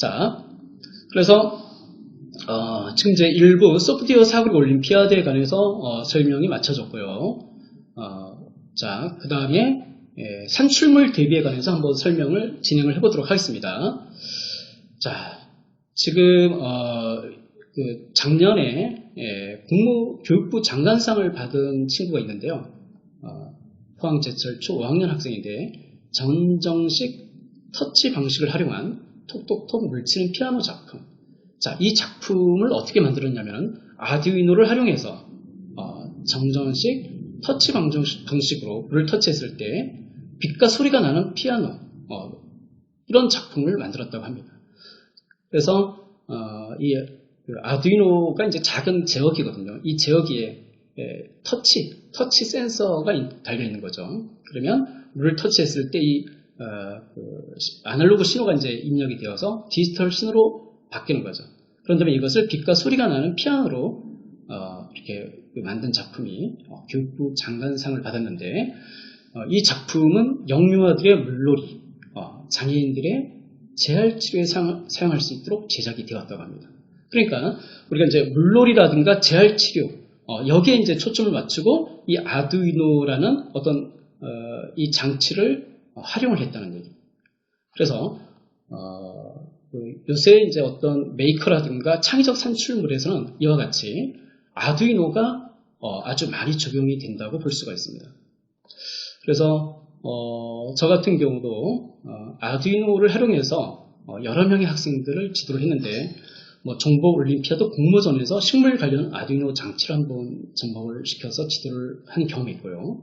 자, 그래서 어, 지금 이제 일부 소프트웨어 사고를 올린 피아드에 관해서 어, 설명이 마쳐졌고요. 어, 자, 그 다음에 예, 산출물 대비에 관해서 한번 설명을 진행을 해보도록 하겠습니다. 자, 지금 어, 그 작년에 예, 국무 교육부 장관상을 받은 친구가 있는데요. 어, 포항제철 초 5학년 학생인데 전정식 터치 방식을 활용한 톡톡톡 물치는 피아노 작품. 자, 이 작품을 어떻게 만들었냐면 아두이노를 활용해서 어, 정전식 터치 방식으로 물을 터치했을 때 빛과 소리가 나는 피아노 어, 이런 작품을 만들었다고 합니다. 그래서 어, 이그 아두이노가 이제 작은 제어기거든요. 이 제어기에 에, 터치, 터치 센서가 인- 달려 있는 거죠. 그러면 물을 터치했을 때이 어, 그 시- 아날로그 신호가 이제 입력이 되어서 디지털 신호로 바뀌는 거죠. 그런 다음에 이것을 빛과 소리가 나는 피아노로 어, 이렇게 그 만든 작품이 어, 교육부 장관상을 받았는데 어, 이 작품은 영유아들의 물놀이, 어, 장애인들의 재활 치료에 사용, 사용할 수 있도록 제작이 되었다고 합니다. 그러니까 우리가 이제 물놀이라든가 재활 치료 어, 여기에 이제 초점을 맞추고 이 아두이노라는 어떤 어, 이 장치를 어, 활용을 했다는 얘기입니다. 그래서 어, 그 요새 이제 어떤 메이커라든가 창의적 산출물에서는 이와 같이 아두이노가 어, 아주 많이 적용이 된다고 볼 수가 있습니다. 그래서 어, 저 같은 경우도 어, 아두이노를 활용해서 어, 여러 명의 학생들을 지도를 했는데 뭐 정보 올림피아드 공모전에서 식물 관련 아두이노 장치를 한번 접목을 시켜서 지도를 한 경험이 있고요.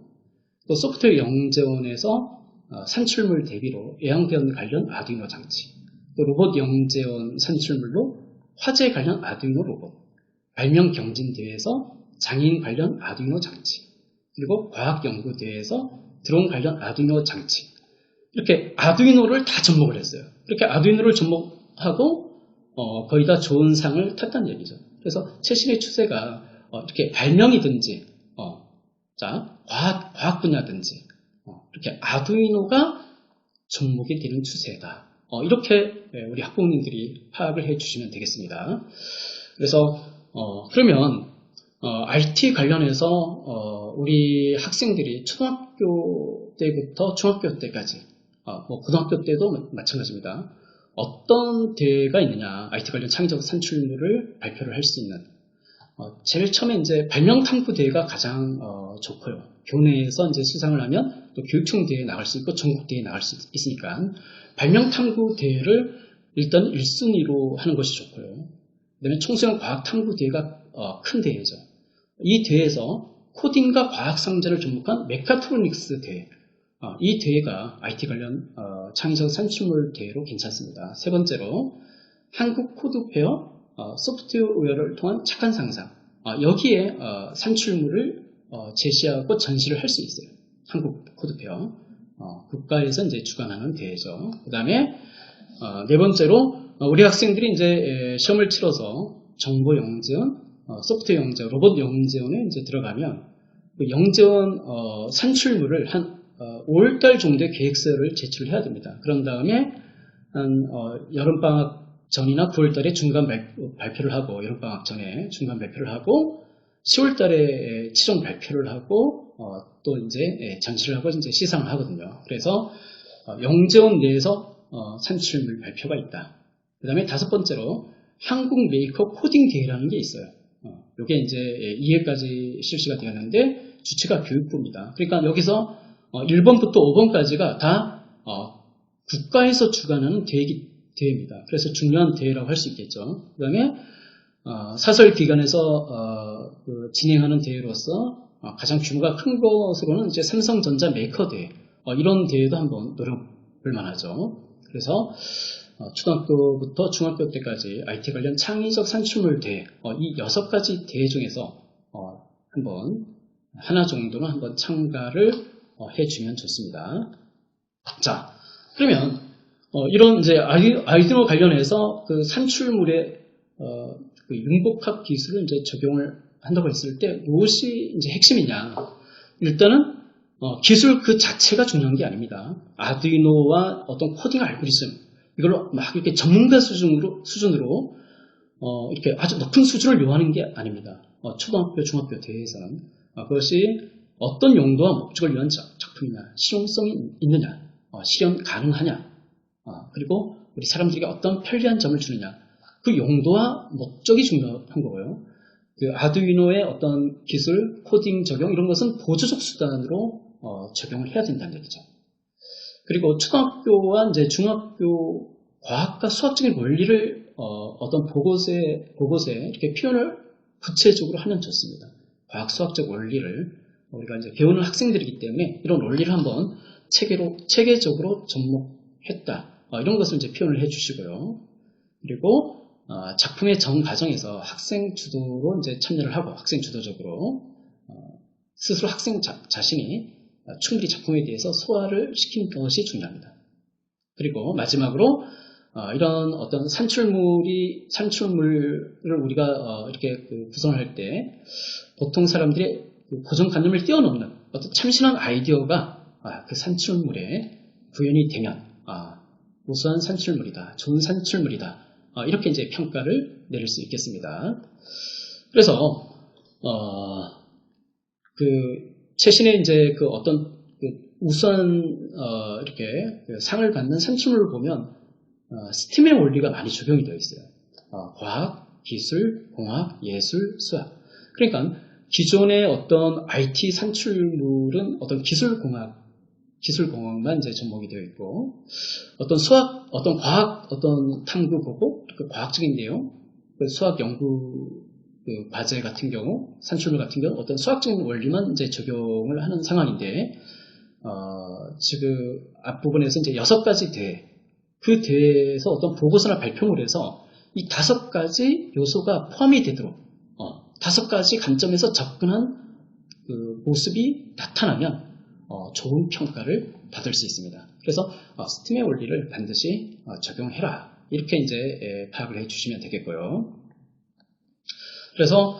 또 소프트웨어 영재원에서 어, 산출물 대비로 애양대원 관련 아두이노 장치, 또 로봇 영재원 산출물로 화재 관련 아두이노 로봇, 발명 경진 대회에서 장애인 관련 아두이노 장치, 그리고 과학 연구 대회에서 드론 관련 아두이노 장치, 이렇게 아두이노를 다 접목을 했어요. 이렇게 아두이노를 접목하고 어, 거의 다 좋은 상을 탔다는 얘기죠. 그래서 최신의 추세가 어, 이렇게 발명이든지, 어, 자 과학 과학 분야든지 어, 이렇게 아두이노가 접목이 되는 추세다. 어, 이렇게 예, 우리 학부모님들이 파악을 해주시면 되겠습니다. 그래서 어, 그러면 어, RT 관련해서 어, 우리 학생들이 초등학교 때부터 중학교 때까지, 어, 뭐 고등학교 때도 마- 마찬가지입니다. 어떤 대회가 있느냐, IT 관련 창의적 산출물을 발표를 할 수 있는. 어, 제일 처음에 이제 발명 탐구 대회가 가장 어, 좋고요. 교내에서 이제 수상을 하면 또 교육청 대회에 나갈 수 있고 전국 대회에 나갈 수 있으니까 발명 탐구 대회를 일단 1순위로 하는 것이 좋고요. 그 다음에 청소년 과학 탐구 대회가 어, 큰 대회죠. 이 대회에서 코딩과 과학 상자를 접목한 메카트로닉스 대회. 어, 이 대회가 IT 관련 어, 창의적 산출물 대회로 괜찮습니다. 세 번째로 한국 코드 페어 어, 소프트웨어를 통한 착한 상상. 어, 여기에 어, 산출물을 어, 제시하고 전시를 할 수 있어요. 한국 코드 페어. 어, 국가에서 이제 주관하는 대회죠. 그 다음에 어, 네 번째로 어, 우리 학생들이 이제 에, 시험을 치러서 정보 영재원, 어, 소프트웨어 영재원, 로봇 영재원에 이제 들어가면 그 영재원 어, 산출물을 한 어, 5월달 정도의 계획서를 제출을 해야 됩니다. 그런 다음에 한 어, 여름방학 전이나 9월달에 중간 발, 발표를 하고 여름방학 전에 중간 발표를 하고 10월달에 최종 발표를 하고 어, 또 이제 예, 전시를 하고 이제 시상을 하거든요. 그래서 어, 영재원 내에서 어, 산출물 발표가 있다. 그 다음에 다섯 번째로 한국 메이커 코딩 대회라는 게 있어요. 어, 이게 이제 2회까지 실시가 되었는데 주체가 교육부입니다. 그러니까 여기서 어, 1번부터 5번까지가 다 어, 국가에서 주관하는 대회기, 대회 입니다. 그래서 중요한 대회라고 할 수 있겠죠. 그 다음에 어, 사설 기관에서 어, 그 진행하는 대회로서 어, 가장 규모가 큰 것으로는 이제 삼성전자 메이커 대회 어, 이런 대회도 한번 노려볼 만하죠. 그래서 어, 초등학교부터 중학교 때까지 IT 관련 창의적 산출물 대회 어, 이 여섯 가지 대회 중에서 어, 한번 하나 정도는 한번 참가를 어, 해주면 좋습니다. 자, 그러면 어, 이런 이제 아이- 아이디어 관련해서 그 산출물의 어, 그 융복합 기술을 이제 적용을 한다고 했을 때 무엇이 이제 핵심이냐? 일단은 어, 기술 그 자체가 중요한 게 아닙니다. 아두이노와 어떤 코딩 알고리즘 이걸로 막 이렇게 전문가 수준으로, 수준으로, 어, 이렇게 아주 높은 수준을 요하는 게 아닙니다. 어, 초등학교, 중학교 대회에서는. 어, 그것이 어떤 용도와 목적을 위한 작- 작품이냐, 실용성이 있느냐, 어, 실현 가능하냐, 어, 그리고 우리 사람들에게 어떤 편리한 점을 주느냐, 그 용도와 목적이 중요한 거고요. 그 아두이노의 어떤 기술, 코딩 적용 이런 것은 보조적 수단으로 어, 적용을 해야 된다는 얘기죠. 그리고 초등학교와 이제 중학교 과학과 수학적인 원리를 어, 떤 보고서에, 보고서에 이렇게 표현을 구체적으로 하면 좋습니다. 과학 수학적 원리를 우리가 이제 배우는 학생들이기 때문에 이런 원리를 한번 체계로 체계적으로 접목했다. 어, 이런 것을 이제 표현을 해주시고요. 그리고 어, 작품의 전 과정에서 학생 주도로 이제 참여를 하고 학생 주도적으로 어, 스스로 학생 자, 자신이 어, 충분히 작품에 대해서 소화를 시킨 것이 중요합니다. 그리고 마지막으로 어, 이런 어떤 산출물이 산출물을 우리가 어, 이렇게 그 구성할 때 보통 사람들의 그 고정관념을 뛰어넘는 어떤 참신한 아이디어가 아, 그 산출물에 구현이 되면 아, 우수한 산출물이다, 좋은 산출물이다 어, 이렇게 이제 평가를 내릴 수 있겠습니다. 그래서 어, 그 최신의 이제 그 어떤 그 우수한 어, 이렇게 그 상을 받는 산출물을 보면 어, 스팀의 원리가 많이 적용이 되어 있어요. 어, 과학, 기술, 공학, 예술, 수학. 그러니까 기존의 어떤 IT 산출물은 어떤 기술 공학, 기술 공학만 이제 접목이 되어 있고 어떤 수학, 어떤 과학, 어떤 탐구 보고 그 과학적인 내용, 그 수학 연구 그 과제 같은 경우, 산출물 같은 경우 어떤 수학적인 원리만 이제 적용을 하는 상황인데 어, 지금 앞부분에서 이제 여섯 가지 대회, 그 대회에서 어떤 보고서나 발표를 해서 이 다섯 가지 요소가 포함이 되도록 어, 다섯 가지 관점에서 접근한 그 모습이 나타나면 어, 좋은 평가를 받을 수 있습니다. 그래서 어, 스팀의 원리를 반드시 어, 적용해라 이렇게 이제 예, 파악을 해주시면 되겠고요. 그래서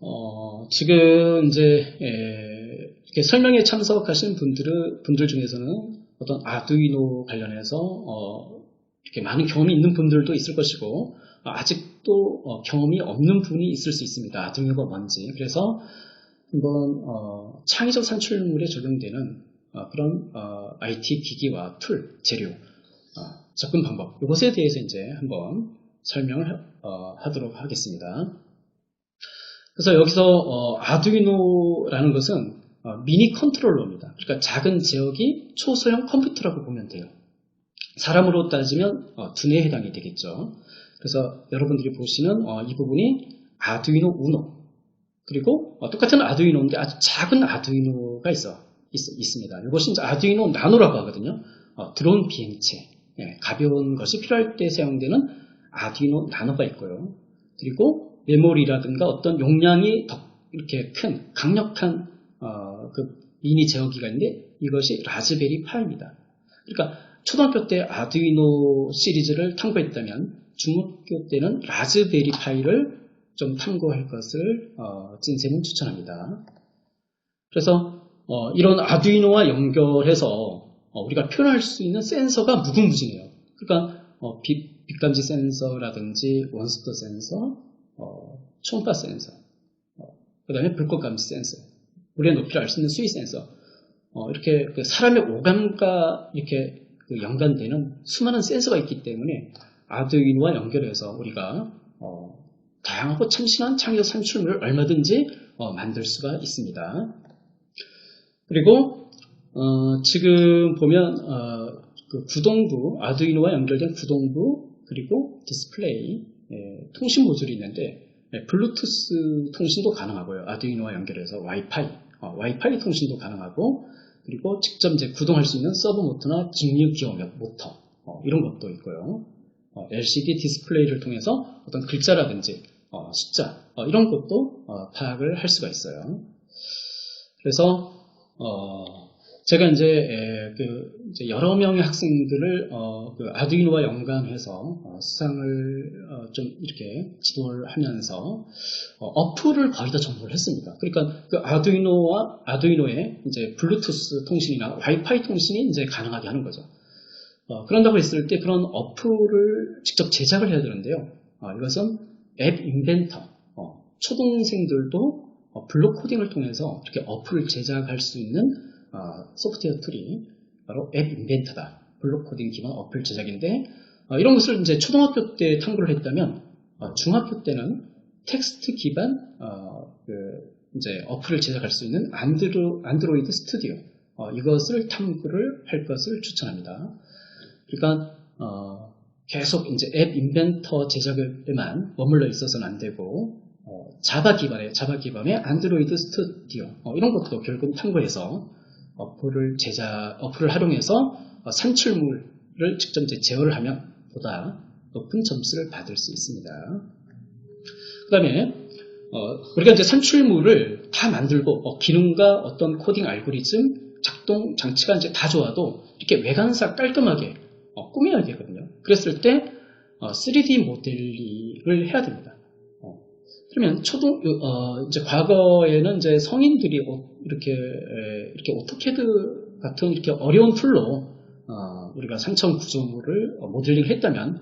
어, 지금 이제 예, 이렇게 설명에 참석하신 분들 분들 중에서는 어떤 아두이노 관련해서 어, 이렇게 많은 경험이 있는 분들도 있을 것이고 어, 아직도 어, 경험이 없는 분이 있을 수 있습니다. 아두이노가 뭔지 그래서 한번 어, 창의적 산출물에 적용되는 어, 그런 어, IT 기기와 툴, 재료, 어, 접근 방법 이것에 대해서 이제 한번 설명을 어, 하도록 하겠습니다. 그래서 여기서 어, 아두이노라는 것은 어, 미니 컨트롤러입니다. 그러니까 작은 제어기 초소형 컴퓨터라고 보면 돼요. 사람으로 따지면 어, 두뇌에 해당이 되겠죠. 그래서 여러분들이 보시는 어, 이 부분이 아두이노 우노 그리고 어, 똑같은 아두이노인데 아주 작은 아두이노가 있어 있, 습니다 이제 아두이노 나노라고 하거든요. 어, 드론 비행체 예, 가벼운 것이 필요할 때 사용되는 아두이노 나노가 있고요. 그리고 메모리라든가 어떤 용량이 더 이렇게 큰 강력한 어, 그 미니 제어기가 있는데 이것이 라즈베리 파입니다. 그러니까 초등학교 때 아두이노 시리즈를 탐구했다면 중학교 때는 라즈베리 파이를 좀 탐구할 것을 어, 찐쌤은 추천합니다. 그래서 어, 이런 아두이노와 연결해서 어, 우리가 표현할 수 있는 센서가 무궁무진해요. 그러니까 어, 빛, 빛감지 센서라든지 원스터 센서, 어, 초음파 센서, 그 다음에 불꽃 감지 센서, 물의 높이를 알 수 있는 수위 센서, 어, 이렇게 그 사람의 오감과 이렇게 그 연관되는 수많은 센서가 있기 때문에 아두이노와 연결해서 우리가 어, 다양하고 참신한 창의적 산출물을 얼마든지 어, 만들 수가 있습니다. 그리고 어, 지금 보면 어, 그 구동부 아두이노와 연결된 구동부 그리고 디스플레이 예, 통신 모듈이 있는데 예, 블루투스 통신도 가능하고요. 아두이노와 연결해서 와이파이 어, 와이파이 통신도 가능하고 그리고 직접 이제 구동할 수 있는 서브 모터나 직류 기어 모터 어, 이런 것도 있고요. 어, LCD 디스플레이를 통해서 어떤 글자라든지 어, 숫자 어, 이런 것도 어, 파악을 할 수가 있어요. 그래서 어, 제가 이제, 에, 그 이제 여러 명의 학생들을 어, 그 아두이노와 연관해서 어, 수상을 어, 좀 이렇게 지도를 하면서 어, 플을 거의 다 정보를 했습니다. 그러니까 그 아두이노와 아두이노의 이제 블루투스 통신이나 와이파이 통신이 이제 가능하게 하는 거죠. 어, 그런다고 했을 때 그런 어플을 직접 제작을 해야 되는데요. 어, 이것은 앱 인벤터, 어, 초등생들도 어, 블록 코딩을 통해서 이렇게 어플을 제작할 수 있는 어, 소프트웨어 툴이 바로 앱 인벤터다. 블록 코딩 기반 어플 제작인데 어, 이런 것을 이제 초등학교 때 탐구를 했다면 어, 중학교 때는 텍스트 기반 어, 그 이제 어플을 제작할 수 있는 안드로, 안드로이드 스튜디오 어, 이것을 탐구를 할 것을 추천합니다. 그러니까 어, 계속 이제 앱 인벤터 제작에만 머물러 있어서는 안 되고 어, 자바 기반의 자바 기반의 안드로이드 스튜디오 어, 이런 것도 결국 탐구해서 어플을 제작 어플을 활용해서 어, 산출물을 직접 이제 제어를 하면 보다 높은 점수를 받을 수 있습니다. 그 다음에 어, 우리가 이제 산출물을 다 만들고 어, 기능과 어떤 코딩 알고리즘 작동 장치가 이제 다 좋아도 이렇게 외관사 깔끔하게 어, 꾸며야 되거든요. 그랬을 때 어, 3D 모델링을 해야 됩니다. 어, 그러면 초등 어, 이제 과거에는 이제 성인들이 오- 이렇게 에, 이렇게 오토캐드 같은 이렇게 어려운 툴로 어, 우리가 상청 구조물을 어, 모델링 했다면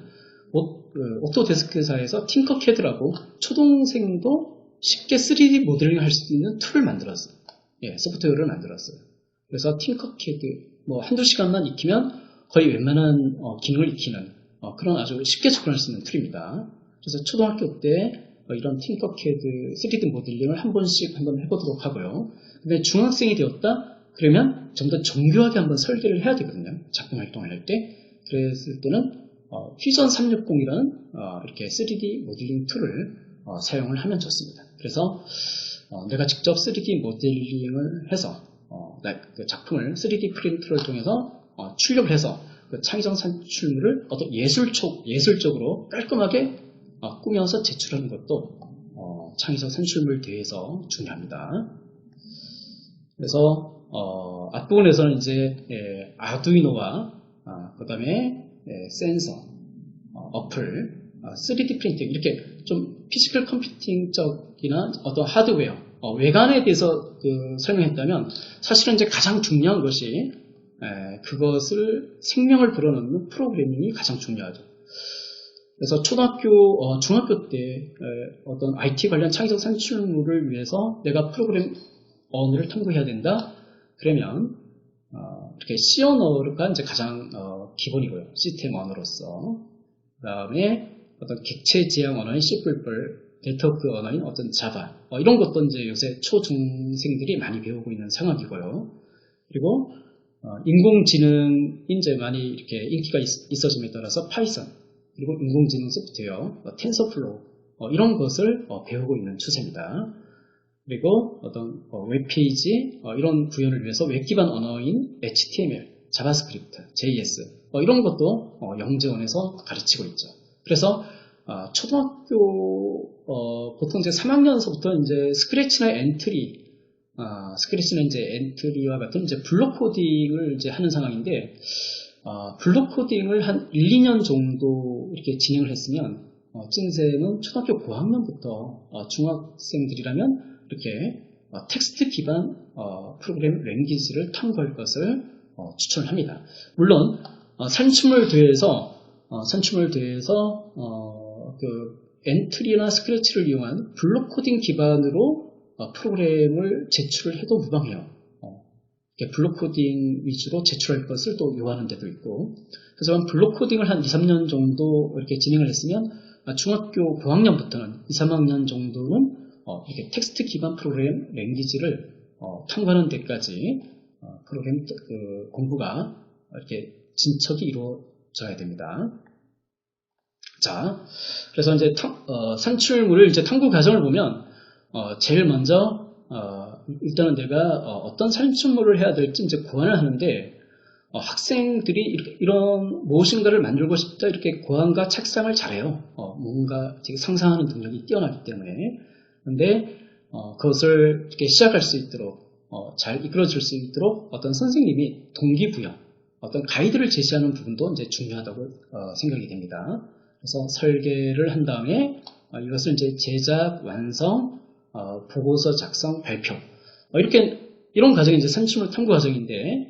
오, 그 오토데스크사에서 팅커캐드라고 초등생도 쉽게 3D 모델링 할 수 있는 툴을 만들었어요. 예, 소프트웨어를 만들었어요. 그래서 팅커캐드 뭐 한두 시간만 익히면 거의 웬만한 어, 기능을 익히는 어, 그런 아주 쉽게 접근할 수 있는 툴입니다. 그래서 초등학교 때 어, 이런 팅커캐드 3D 모델링을 한 번씩 한번 해보도록 하고요. 근데 중학생이 되었다? 그러면 좀 더 정교하게 한번 설계를 해야 되거든요. 작품 활동을 할 때. 그랬을 때는 어, 휘전 360이라는 어, 이렇게 3D 모델링 툴을 어, 사용을 하면 좋습니다. 그래서 어, 내가 직접 3D 모델링을 해서 어, 나- 그 작품을 3D 프린트를 통해서 어, 출력을 해서 그 창의적 산출물을 어떤 예술적, 예술적으로 깔끔하게 어, 꾸며서 제출하는 것도 어, 창의적 산출물 대회에서 중요합니다. 그래서 어, 앞부분에서는 이제 예, 아두이노와 그 다음에 센서, 어, 어플, 어, 3D 프린팅 이렇게 좀 피지컬 컴퓨팅적이나 어떤 하드웨어, 어, 외관에 대해서 그 설명했다면 사실은 이제 가장 중요한 것이 에, 그것을 생명을 불어넣는 프로그래밍이 가장 중요하죠. 그래서 초등학교, 어, 중학교 때 에, 어떤 IT 관련 창의적 산출물을 위해서 내가 프로그램 언어를 탐구해야 된다. 그러면 어, 이렇게 C 언어가 이제 가장 어, 기본이고요. 시스템 언어로서. 그 다음에 어떤 객체 지향 언어인 C++, 네트워크 언어인 어떤 자바 어, 이런 것도 이제 요새 초중생들이 많이 배우고 있는 상황이고요. 그리고 어, 인공지능이 이제 많이 이렇게 인기가 있, 어짐에 따라서 파이썬 그리고 인공지능 소프트웨어, 어, 텐서플로우 어, 이런 것을 어, 배우고 있는 추세입니다. 그리고 어떤 어, 웹페이지 어, 이런 구현을 위해서 웹 기반 언어인 HTML, 자바스크립트, JS 어, 이런 것도 어, 영재원에서 가르치고 있죠. 그래서 어, 초등학교 어, 보통 이제 3학년서부터 이제 스크래치나 엔트리, 어, 스크래치나 이제 엔트리와 같은 이제 블록 코딩을 이제 하는 상황인데 어, 블록 코딩을 한 1, 2년 정도 이렇게 진행을 했으면 어, 찐쌤은 초등학교 고학년부터 어, 중학생들이라면 이렇게 어, 텍스트 기반 어, 프로그램 랭귀지를 탐구할 것을 어, 추천합니다. 물론 어, 산출물 대회에서 어, 산출물 대회에서 어, 그 엔트리나 스크래치를 이용한 블록 코딩 기반으로 어, 프로그램을 제출을 해도 무방해요. 어, 블록 코딩 위주로 제출할 것을 또 요하는 데도 있고 하지만 블록 코딩을 한 2, 3년 정도 이렇게 진행을 했으면 아, 중학교 고학년부터는 2, 3학년 정도는 어, 이렇게 텍스트 기반 프로그램 랭귀지를 어, 탐구하는 데까지 어, 프로그램 그 공부가 이렇게 진척이 이루어져야 됩니다. 자, 그래서 이제 탐- 어, 산출물을 이제 탐구 과정을 보면 어, 제일 먼저 어, 일단은 내가 어, 떤 산출물을 해야 될지 이제 고안을 하는데 어, 학생들이 이렇게 이런 무엇인가를 만들고 싶다 이렇게 고안과 책상을 잘해요. 어, 뭔가 되게 상상하는 능력이 뛰어나기 때문에 근데 어, 그것을 이렇게 시작할 수 있도록 어, 잘 이끌어줄 수 있도록 어떤 선생님이 동기부여, 어떤 가이드를 제시하는 부분도 이제 중요하다고 어, 생각이 됩니다. 그래서 설계를 한 다음에 어, 이것을 이제 제작, 완성, 어, 보고서 작성, 발표 어, 이렇게 이런 과정이 이제 산출물 탐구 과정인데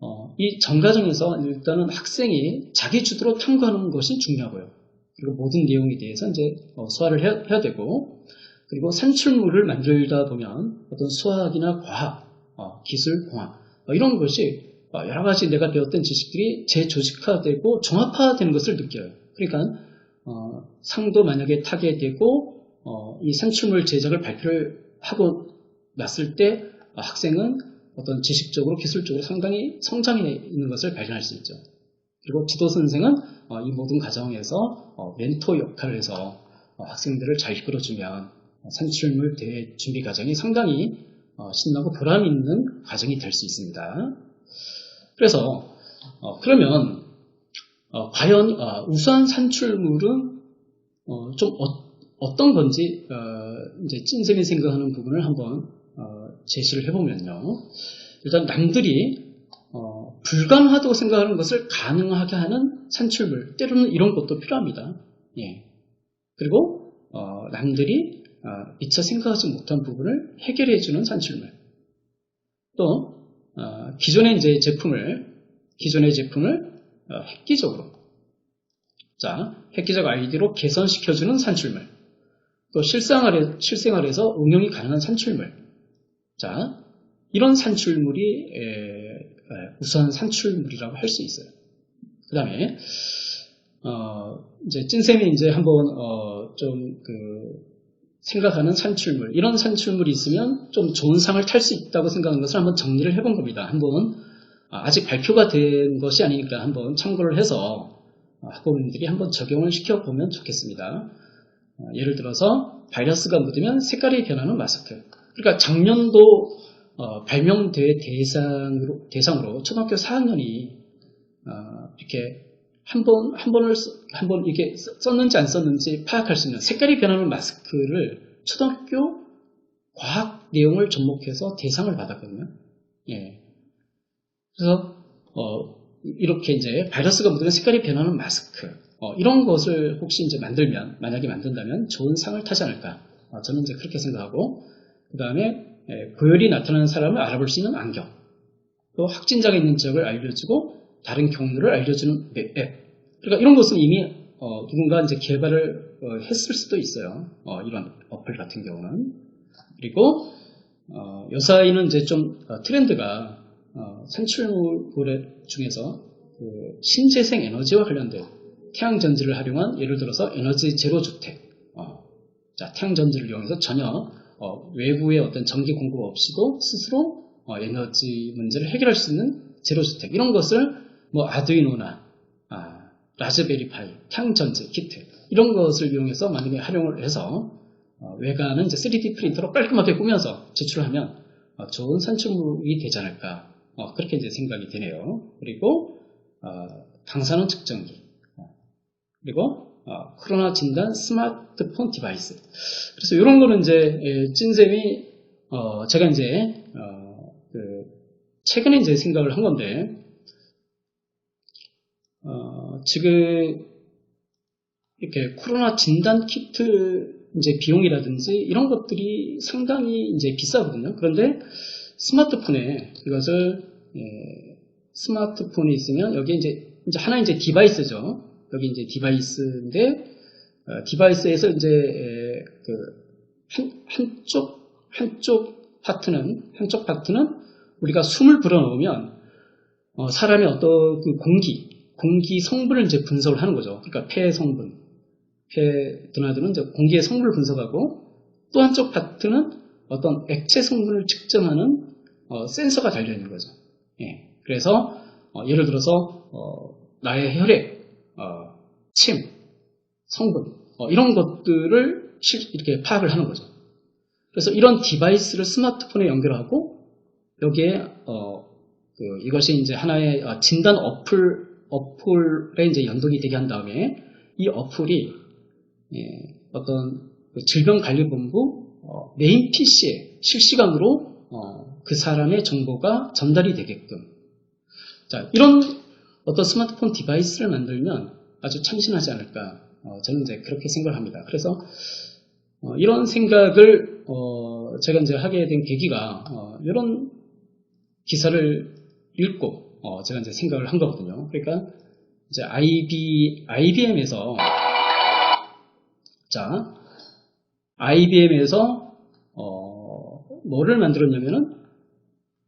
어, 이 전 과정에서 일단은 학생이 자기 주도로 탐구하는 것이 중요하고요. 그리고 모든 내용에 대해서 이제 어, 수화를 해야, 해야 되고, 그리고 산출물을 만들다 보면 어떤 수학이나 과학, 어, 기술, 공학 어, 이런 것이 어, 여러 가지 내가 배웠던 지식들이 재조직화되고 종합화되는 것을 느껴요. 그러니까 어, 상도 만약에 타게 되고 어, 이 산출물 제작을 발표를 하고 났을 때 어, 학생은 어떤 지식적으로 기술적으로 상당히 성장해 있는 것을 발견할 수 있죠. 그리고 지도 선생은 어, 이 모든 과정에서 어, 멘토 역할을 해서 어, 학생들을 잘 이끌어주면 어, 산출물 대회 준비 과정이 상당히 어, 신나고 보람 있는 과정이 될 수 있습니다. 그래서 어, 그러면 어, 과연 어, 우수한 산출물은 어, 좀 어, 떤 건지 어, 이제 찐쌤이 생각하는 부분을 한번 어, 제시를 해보면요. 일단 남들이 어, 불가능하다고 생각하는 것을 가능하게 하는 산출물 때로는 이런 것도 필요합니다. 예. 그리고 어, 남들이 어, 미처 생각하지 못한 부분을 해결해주는 산출물. 또 어, 기존의 이제 제품을 기존의 제품을 어, 획기적으로 자 획기적 아이디로 개선시켜주는 산출물. 또 실생활에, 실생활에서 응용이 가능한 산출물. 자 이런 산출물이 에, 에, 우수한 산출물이라고 할 수 있어요. 그 다음에 어, 이제 찐쌤이 이제 한번 어, 좀그 생각하는 산출물, 이런 산출물이 있으면 좀 좋은 상을 탈 수 있다고 생각하는 것을 한번 정리를 해본 겁니다. 한번 아, 아직 발표가 된 것이 아니니까 한번 참고를 해서 학부모님들이 한번 적용을 시켜보면 좋겠습니다. 어, 예를 들어서 바이러스가 묻으면 색깔이 변하는 마스크. 그러니까 작년도 어, 발명대 대상으로, 대상으로 초등학교 4학년이 어, 이렇게 한 번, 한 번을, 쓰- 한번 이게 쓰- 썼는지 안 썼는지 파악할 수 있는 색깔이 변하는 마스크를 초등학교 과학 내용을 접목해서 대상을 받았거든요. 예. 그래서, 어, 이렇게 이제 바이러스가 묻으면 색깔이 변하는 마스크, 어, 이런 것을 혹시 이제 만들면, 만약에 만든다면 좋은 상을 타지 않을까. 어, 저는 이제 그렇게 생각하고, 그 다음에 고열이 나타나는 사람을 알아볼 수 있는 안경, 또 확진자가 있는 지역을 알려주고 다른 경로를 알려주는 앱. 그러니까 이런 것은 이미 어, 누군가 이제 개발을 어, 했을 수도 있어요. 어, 이런 어플 같은 경우는. 그리고 어, 요사이는 이제 좀 어, 트렌드가 어, 산출물 중에서 그 신재생 에너지와 관련된 태양 전지를 활용한 예를 들어서 에너지 제로 주택. 어, 자, 태양 전지를 이용해서 전혀 어, 외부의 어떤 전기 공급 없이도 스스로 어, 에너지 문제를 해결할 수 있는 제로 주택 이런 것을 뭐 아두이노나 아, 라즈베리파이, 태양 전지 키트 이런 것을 이용해서 만약에 활용을 해서 어, 외관은 이제 3D 프린터로 깔끔하게 꾸며서 제출하면 어, 좋은 산출물이 되지 않을까 어, 그렇게 이제 생각이 되네요. 그리고 어, 방사능 측정기 어, 그리고 어, 코로나 진단 스마트폰 디바이스 그래서 이런 거는 이제 예, 찐쌤이 어, 제가 이제 어, 그 최근에 이제 생각을 한 건데 어, 지금 이렇게 코로나 진단 키트 이제 비용이라든지 이런 것들이 상당히 이제 비싸거든요. 그런데 스마트폰에 이것을 예, 스마트폰이 있으면 여기 이제 이제 하나 이제 디바이스죠. 여기 이제 디바이스인데 어, 디바이스에서 이제 에, 그 한, 한쪽 한쪽 파트는 한쪽 파트는 우리가 숨을 불어넣으면 어, 사람의 어떤 그 공기 공기 성분을 이제 분석을 하는 거죠. 그러니까 폐 성분, 폐 드나드는 이제 공기의 성분을 분석하고 또 한쪽 파트는 어떤 액체 성분을 측정하는 어, 센서가 달려 있는 거죠. 예. 그래서 어, 예를 들어서 어, 나의 혈액, 어, 침, 성분 어, 이런 것들을 실- 이렇게 파악을 하는 거죠. 그래서 이런 디바이스를 스마트폰에 연결하고 여기에 어, 그 이것이 이제 하나의 어, 진단 어플 어플에 이제 연동이 되게 한 다음에 이 어플이 예, 어떤 그 질병관리본부 어, 메인 PC에 실시간으로 어, 그 사람의 정보가 전달이 되게끔 자 이런 어떤 스마트폰 디바이스를 만들면 아주 참신하지 않을까 어, 저는 이제 그렇게 생각을 합니다. 그래서 어, 이런 생각을 어, 제가 이제 하게 된 계기가 어, 이런 기사를 읽고 어, 제가 이제 생각을 한 거거든요. 그러니까 이제 IB, IBM에서 자, IBM에서 어, 뭐를 만들었냐면은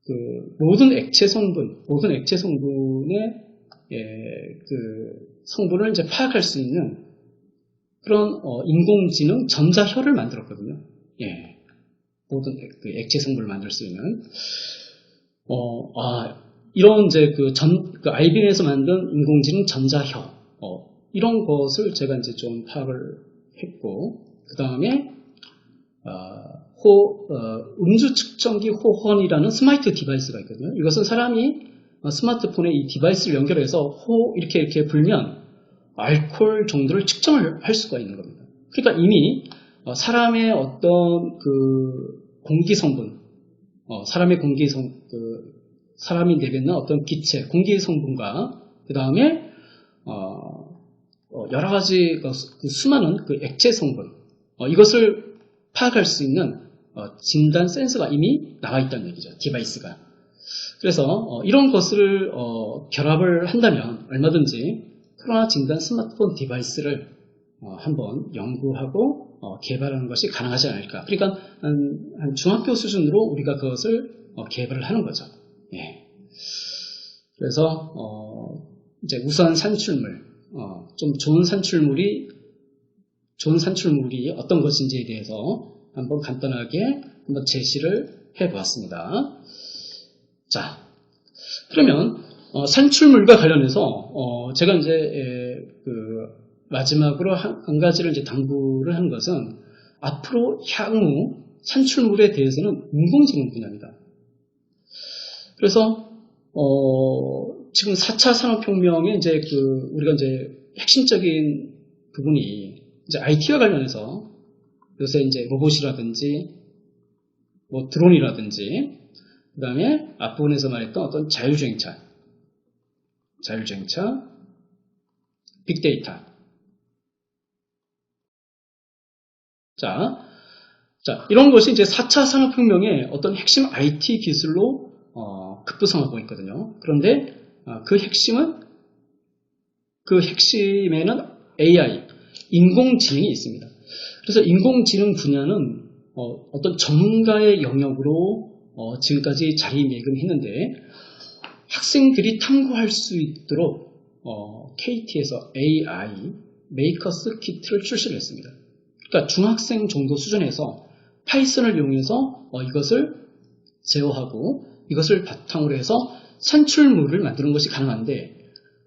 그 모든 액체 성분, 모든 액체 성분의 예, 그 성분을 이제 파악할 수 있는 그런 어, 인공지능 전자혀를 만들었거든요. 예, 모든 액- 그 액체 성분을 만들 수 있는 어, 아, 이런 이제 그 전, 그 IBM에서 만든 인공지능 전자혀, 어, 이런 것을 제가 이제 좀 파악을 했고, 그 다음에, 호, 어, 음주 측정기 호헌이라는 스마트 디바이스가 있거든요. 이것은 사람이 어, 스마트폰에 이 디바이스를 연결해서 호, 이렇게 이렇게 불면 알코올 정도를 측정을 할 수가 있는 겁니다. 그러니까 이미 어, 사람의 어떤 그 공기 성분, 어, 사람의 공기 성, 그, 사람이 내뱉는 어떤 기체, 공기 성분과 그 다음에 어, 어, 여러 가지 그 수- 그 수많은 그 액체 성분 어, 이것을 파악할 수 있는 어, 진단 센서가 이미 나와 있다는 얘기죠. 디바이스가. 그래서 어, 이런 것을 어, 결합을 한다면 얼마든지 코로나 진단 스마트폰 디바이스를 어, 한번 연구하고 어, 개발하는 것이 가능하지 않을까. 그러니까 한, 한 중학교 수준으로 우리가 그것을 어, 개발을 하는 거죠. 예. 그래서 어, 이제 우선 산출물, 어, 좀 좋은 산출물이 좋은 산출물이 어떤 것인지에 대해서 한번 간단하게 한번 제시를 해보았습니다. 자, 그러면 어, 산출물과 관련해서 어, 제가 이제 에, 그 마지막으로 한, 한 가지를 이제 당부를 하는 것은 앞으로 향후 산출물에 대해서는 인공지능 분야입니다. 그래서 어, 지금 4차 산업혁명의 이제 그 우리가 이제 핵심적인 부분이 이제 IT와 관련해서 요새 이제 로봇이라든지 뭐 드론이라든지 그 다음에 앞부분에서 말했던 어떤 자율주행차, 자율주행차, 빅데이터. 자, 자, 이런 것이 이제 4차 산업혁명의 어떤 핵심 IT 기술로 어, 급부상하고 있거든요. 그런데 어, 그 핵심은 그 핵심에는 AI, 인공지능이 있습니다. 그래서 인공지능 분야는 어, 떤 전문가의 영역으로 어, 지금까지 자리매김했는데 학생들이 탐구할 수 있도록 어, KT에서 AI 메이커스 키트를 출시를 했습니다. 그러니까 중학생 정도 수준에서 파이썬을 이용해서 어, 이것을 제어하고 이것을 바탕으로 해서 산출물을 만드는 것이 가능한데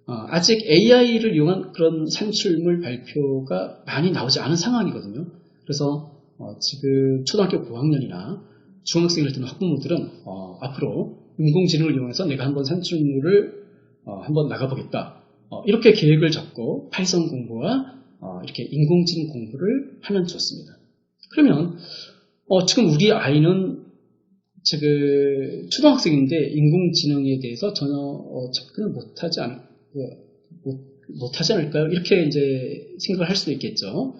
어, 아직 AI를 이용한 그런 산출물 발표가 많이 나오지 않은 상황이거든요. 그래서 어, 지금 초등학교 고학년이나 중학생을 듣는 학부모들은 어, 앞으로 인공지능을 이용해서 내가 한번 산출물을 어, 한번 나가보겠다. 어, 이렇게 계획을 잡고 파이썬 공부와 어, 이렇게 인공지능 공부를 하면 좋습니다. 그러면 어, 지금 우리 아이는 지금 초등학생인데 인공지능에 대해서 전혀 어, 접근을 못하지 않, 그, 못, 못하지 않을까요? 이렇게 이제 생각을 할 수도 있겠죠.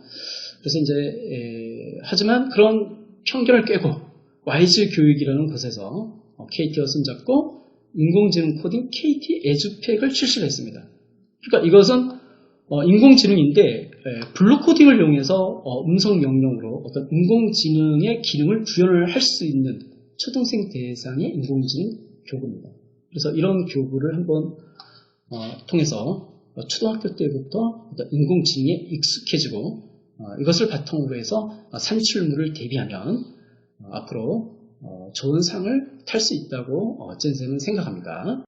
그래서 이제 에, 하지만 그런 편견을 깨고 와이즈 교육이라는 곳에서 어, KT와 손잡고 인공지능 코딩 KT 에듀팩을 출시를 했습니다. 그러니까 이것은 어, 인공지능인데 에, 블루 코딩을 이용해서 어, 음성 명령으로 어떤 인공지능의 기능을 구현을 할 수 있는 초등생 대상의 인공지능 교구입니다. 그래서 이런 교구를 한번 어, 통해서 어, 초등학교 때부터 어떤 인공지능에 익숙해지고 어, 이것을 바탕으로 해서 어, 산출물을 대비하면 어, 앞으로 어, 좋은 상을 탈 수 있다고 어, 젠쌤은 생각합니다.